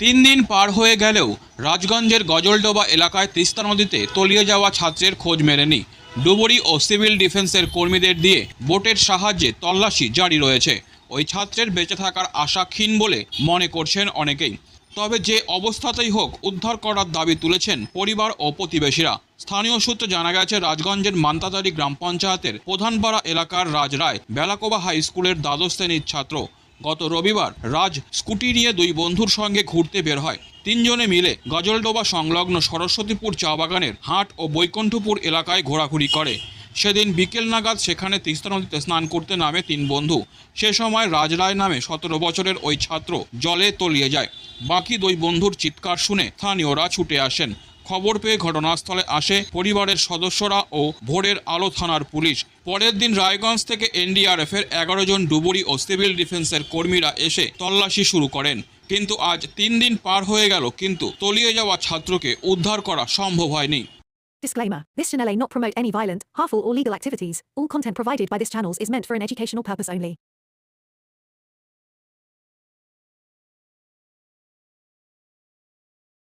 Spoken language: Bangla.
তিন দিন পার হয়ে গেলেও রাজগঞ্জের গজলডোবা এলাকায় তিস্তা নদীতে তলিয়ে যাওয়া ছাত্রের খোঁজ মেলেনি। ডুবুরি ও সিভিল ডিফেন্সের কর্মীদের দিয়ে বোটের সাহায্যে তল্লাশি জারি রয়েছে। ওই ছাত্রের বেঁচে থাকার আশা ক্ষীণ বলে মনে করছেন অনেকেই। তবে যে অবস্থাতেই হোক উদ্ধার করার দাবি তুলেছেন পরিবার ও প্রতিবেশীরা। স্থানীয় সূত্রে জানা গেছে, রাজগঞ্জের মান্তাদারি গ্রাম পঞ্চায়েতের প্রধানপাড়া এলাকার রাজ রায় বেলাকোবা হাই স্কুলের দ্বাদশ শ্রেণির ছাত্র। গত রবিবার রাজ স্কুটি নিয়ে দুই বন্ধুর সঙ্গে ঘুরতে বের হয়। তিনজনে মিলে গজলডোবা সংলগ্ন সরস্বতীপুর চা বাগানের হাট ও বৈকুণ্ঠপুর এলাকায় ঘোরাঘুরি করে। সেদিন বিকেল নাগাদ সেখানে তিস্তা নদীতে স্নান করতে নামে তিন বন্ধু। সে সময় রাজরায় নামে সতেরো বছরের ওই ছাত্র জলে তলিয়ে যায়। বাকি দুই বন্ধুর চিৎকার শুনে স্থানীয়রা ছুটে আসেন। খবর পেয়ে ঘটনাস্থলে আসে পরিবারের সদস্যরা ও ভোরের আলো থানার পুলিশ পরের দিন রায়গঞ্জ থেকে এনডিআরএফ এর এগারো জন ডুবুরি ও সিভিল ডিফেন্সের কর্মীরা এসে তল্লাশি শুরু করেন কিন্তু আজ তিন দিন পার হয়ে গেল কিন্তু তলিয়ে যাওয়া ছাত্রকে উদ্ধার করা সম্ভব হয়নি Disclaimer This channel may not promote any violent, harmful, or legal activities. All content provided by this channel is meant for an educational purpose only.